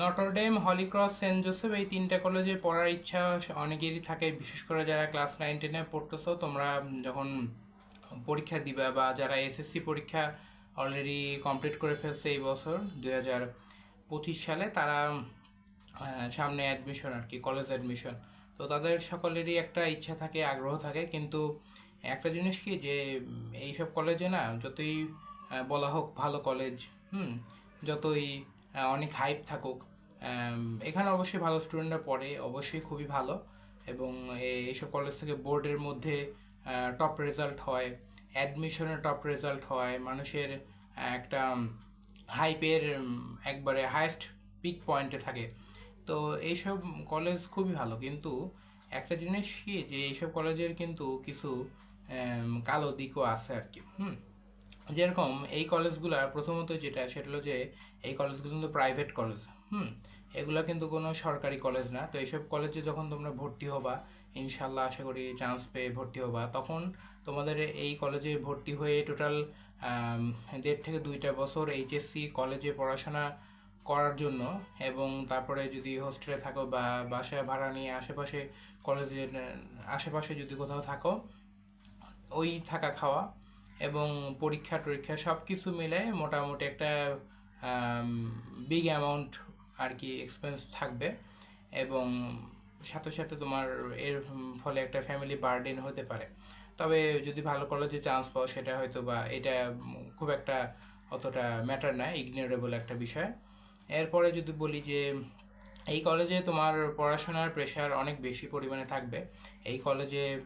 Notre Dame Holy Cross Saint Joseph এই তিনটা কলেজে পড়ার ইচ্ছা অনেকেরই থাকে, বিশেষ করে যারা ক্লাস নাইন টেনে পড়তেছো, তোমরা যখন পরীক্ষা দিবা বা যারা এসএসসি পরীক্ষা অলরেডি কমপ্লিট করে ফেলছে এই বছর দুই হাজার পঁচিশ সালে তারা সামনে অ্যাডমিশন আর কি কলেজ অ্যাডমিশন তো তাদের সকলেরই একটা ইচ্ছা থাকে, আগ্রহ থাকে, কিন্তু একটা জিনিস কি যে এইসব কলেজে না, যতই বলা হোক ভালো কলেজ হুম, যতই অনেক হাইপ থাকুক। এখানে অবশ্যই ভালো স্টুডেন্টরা পড়ে, অবশ্যই খুবই ভালো। এবং এইসব কলেজ থেকে বোর্ডের মধ্যে টপ রেজাল্ট হয় অ্যাডমিশনের টপ রেজাল্ট হয়, মানুষের একটা হাইপের একবারে হায়েস্ট পিক পয়েন্টে থাকে। তো এইসব কলেজ খুবই ভালো, কিন্তু একটা জিনিস কি, যে এইসব কলেজের কিন্তু কিছু কালো দিকও আছে আর কি, হুম? যেরকম এই কলেজগুলার প্রথমত যেটা, সেটা হলো যে এই কলেজগুলো কিন্তু প্রাইভেট কলেজ হুম? এগুলো কিন্তু কোনো সরকারি কলেজ না। তো এইসব কলেজে যখন তোমরা ভর্তি হবা ইনশাল্লাহ আশা করি চান্স পেয়ে ভর্তি হবা। তখন তোমাদের এই কলেজে ভর্তি হয়ে টোটাল দেড় থেকে দুইটা বছর এইচএসসি কলেজে পড়াশোনা করার জন্য এবং তারপরে যদি হোস্টেলে থাকো বা বাসায় ভাড়া নিয়ে আশেপাশে কলেজের আশেপাশে যদি কোথাও থাকো, ওই থাকা খাওয়া এবং পরীক্ষা টরীক্ষা সব কিছু মিলে মোটামুটি একটা বিগ অ্যামাউন্ট আর কি এক্সপেন্স থাকবে। এবং সাথে সাথে তোমার এর ফলে একটা ফ্যামিলি বার্ডেন হতে পারে। তবে যদি ভালো কলেজে চান্স পাও, সেটা হয়তো বা এটা খুব একটা অতটা ম্যাটার না ইগনোরেবল একটা বিষয়। এরপরে যদি বলি যে, এই কলেজে তোমার পড়াশোনার প্রেশার অনেক বেশি পরিমাণে থাকবে। এই কলেজে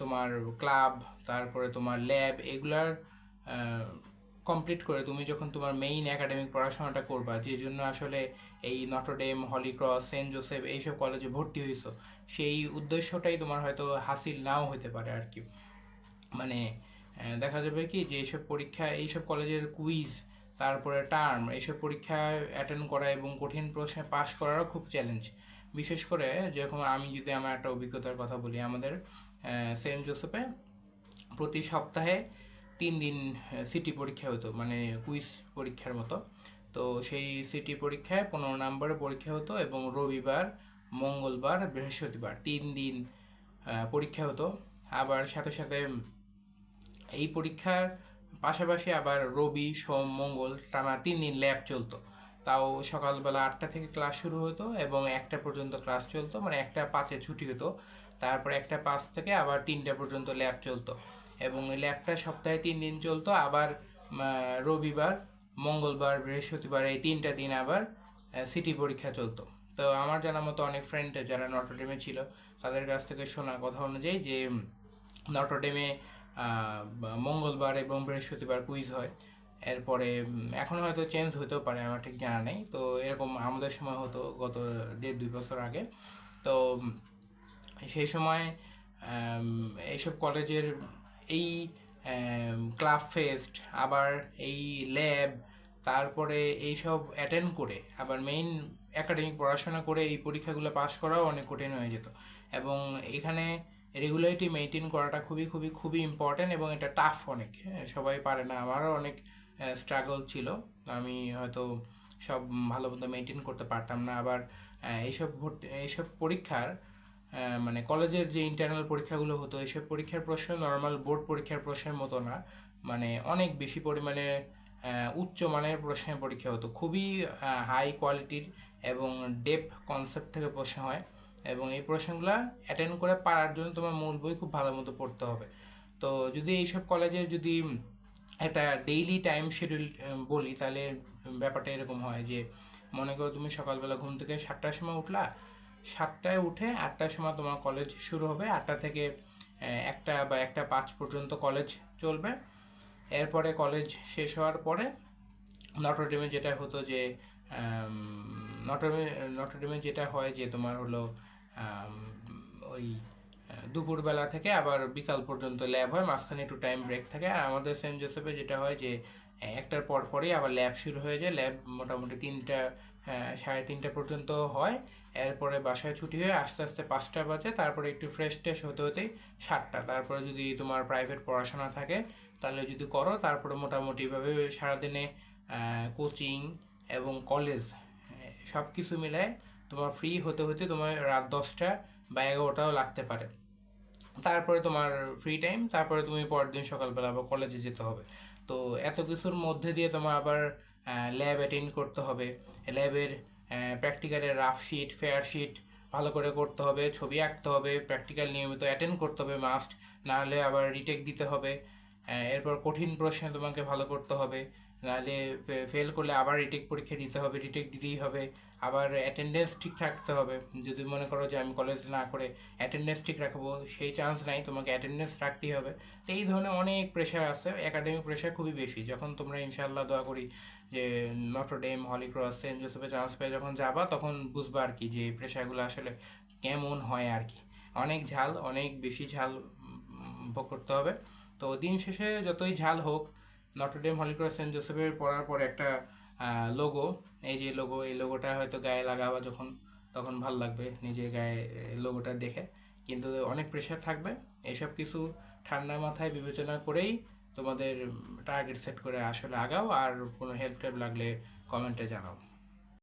তোমার ক্লাব তারপরে তোমার ল্যাব এগুলার কমপ্লিট করে তুমি যখন তোমার মেইন একাডেমিক পড়াশোনাটা করবা, যে জন্য আসলে এই নটরডেম হলিক্রস সেন্ট জোসেফ এইসব কলেজে ভর্তি হয়েছো সেই উদ্দেশ্যটাই তোমার হয়তো হাসিল নাও হতে পারে আর কি। মানে দেখা যাবে কি যে এইসব পরীক্ষা, এইসব কলেজের কুইজ তারপরে টার্ম এইসব পরীক্ষা অ্যাটেন্ড করা এবং কঠিন প্রশ্নে পাশ করারও খুব চ্যালেঞ্জ বিশেষ করে যেরকম আমি যদি আমার একটা অভিজ্ঞতার কথা বলি, আমাদের সেন্ট জোসেফে প্রতি সপ্তাহে তিন দিন সিটি পরীক্ষা হতো মানে কুইজ পরীক্ষার মতো। তো সেই সিটি পরীক্ষায় পনেরো নম্বরে পরীক্ষা হতো এবং রবিবার, মঙ্গলবার, বৃহস্পতিবার তিন দিন পরীক্ষা হতো। আবার সাথে সাথে এই পরীক্ষার পাশাপাশি আবার রবি, সোম, মঙ্গল টানা তিন দিন ল্যাব চলতো। তাও সকালবেলা আটটা থেকে ক্লাস শুরু হতো এবং একটা পর্যন্ত ক্লাস চলতো মানে একটা পাঁচে ছুটি হতো। তারপর একটা পাঁচ থেকে আবার তিনটা পর্যন্ত ল্যাব চলতো এবং এই ল্যাবটা সপ্তাহে তিন দিন চলতো। আবার রবিবার, মঙ্গলবার, বৃহস্পতিবার এই তিনটা দিন আবার সিটি পরীক্ষা চলতো। তো আমার জানা মতো অনেক ফ্রেন্ড যারা নটরডেমে ছিল, তাদের কাছ থেকে শোনা কথা অনুযায়ী যে নটরডেমে মঙ্গলবার এবং বৃহস্পতিবার কুইজ হয়। এরপরে এখন হয়তো চেঞ্জ হতেও পারে, আমার ঠিক জানা নেই। তো এরকম আমাদের সময় হতো গত দেড় দুই বছর আগে। তো সেই সময় এইসব কলেজের এই ক্লাব ফেস্ট আবার এই ল্যাব তারপরে এইসব অ্যাটেন্ড করে, আবার মেইন একাডেমিক পড়াশোনা করে এই পরীক্ষাগুলো পাস করাও অনেক কঠিন হয়ে যেত। এবং এখানে রেগুলারিটি মেনটেন করাটা খুবই খুবই খুবই ইম্পর্ট্যান্ট এবং এটা টাফ অনেক। হ্যাঁ সবাই পারে না, আমারও অনেক স্ট্রাগল ছিল। আমি হয়তো সব ভালো মতো মেনটেন করতে পারতাম না। আবার এইসব ভর্তি, এইসব পরীক্ষার মানে কলেজের যে ইন্টারনাল পরীক্ষাগুলো হতো, এইসব পরীক্ষার প্রশ্ন নর্মাল বোর্ড পরীক্ষার প্রশ্নের মতো না। মানে অনেক বেশি পরিমাণে উচ্চ মানের প্রশ্নের পরীক্ষা হতো। খুবই হাই কোয়ালিটির এবং ডেপ কনসেপ্ট থেকে প্রশ্ন হয় এবং এই প্রশ্নগুলো অ্যাটেন্ড করে পারার জন্য তোমার মূল বই খুব ভালো মতো পড়তে হবে। তো যদি এইসব কলেজের যদি একটা ডেইলি টাইম শিডিউল বলি, তাহলে ব্যাপারটা এরকম হয় যে, মনে করো তুমি সকালবেলা ঘুম থেকে সাতটার সময় উঠলা, সাতটায় উঠে আটটার সময় তোমার কলেজ শুরু হবে, আটটা থেকে একটা বা একটা পাঁচ পর্যন্ত কলেজ চলবে। এরপরে কলেজ শেষ হওয়ার পরে নটরডেমে যেটা হতো যে নটরডেমে নটরডেমে যেটা হয় যে তোমার হলো ওই দুপুরবেলা থেকে আবার বিকাল পর্যন্ত ল্যাব হয়, মাঝখানে একটু টাইম ব্রেক থাকে। আর আমাদের সেন্ট জোসেফে যেটা হয় যে একটার পর পরই আবার ল্যাব শুরু হয়ে যায়। ল্যাব মোটামুটি তিনটা সাড়ে তিনটা পর্যন্ত হয়। এরপরে বাসায় ছুটি হয়ে আস্তে আস্তে পাঁচটা বাজে। তারপরে একটু ফ্রেশ ট্রেশ হতে হতেই সাতটা। তারপরে যদি তোমার প্রাইভেট পড়াশোনা থাকে, তাহলে যদি করো। তারপরে মোটামুটিভাবে সারাদিনে কোচিং এবং কলেজ সব কিছু মিলায় তোমার ফ্রি হতে হতে তোমার রাত দশটা বা এগারোটাও লাগতে পারে। তারপরে তোমার ফ্রি টাইম তারপরে তুমি পরের দিন সকালবেলা আবার কলেজে যেতে হবে। তো এত কিছুর মধ্যে দিয়ে তোমার আবার ল্যাব অ্যাটেন্ড করতে হবে। ল্যাবের প্র্যাকটিক্যালের রাফ শিট ফেয়ার শিট ভালো করে করতে হবে, ছবি আঁকতে হবে প্র্যাকটিক্যাল নিয়মিত অ্যাটেন্ড করতে হবে মাস্ট নাহলে আবার রিটেক দিতে হবে। এরপর কঠিন প্রশ্নে তোমাকে ভালো করতে হবে। নাহলে ফেল করলে আবার রিটেক পরীক্ষা দিতে হবে রিটেক দিতেই হবে। আবার অ্যাটেন্ডেন্স ঠিক রাখতে হবে। যদি মনে করো যে আমি কলেজ না করে অ্যাটেন্ডেন্স ঠিক রাখব, সেই চান্স নাই, তোমাকে অ্যাটেন্ডেন্স রাখতেই হবে। তো এই ধরনের অনেক প্রেশার আছে। একাডেমিক প্রেশার খুবই বেশি। যখন তোমরা ইনশাল্লাহ দোয়া করি যে Notre Dame Holy Cross Saint জোসেফে chance পেয়ে যখন যাবা, তখন বুঝবা আর কি যে এই প্রেশারগুলো আসলে কেমন হয় আর কি। অনেক ঝাল, অনেক বেশি ঝাল ভোগ করতে হবে। তো দিন শেষে যতই ঝাল হোক নটরডেম হলিক্রস সেন্ট জোসেফের পড়ার পর একটা লোগো এই যে লোগো এই লোগোটা হয়তো গায়ে লাগাবা যখন, তখন ভালো লাগবে নিজের গায়ে লোগোটা দেখে। কিন্তু অনেক প্রেশার থাকবে। এসব কিছু ঠান্ডা মাথায় বিবেচনা করেই তোমাদের টার্গেট সেট করে আসলে আগাও। আর কোনো হেল্প টেল্প লাগলে কমেন্টে জানাও।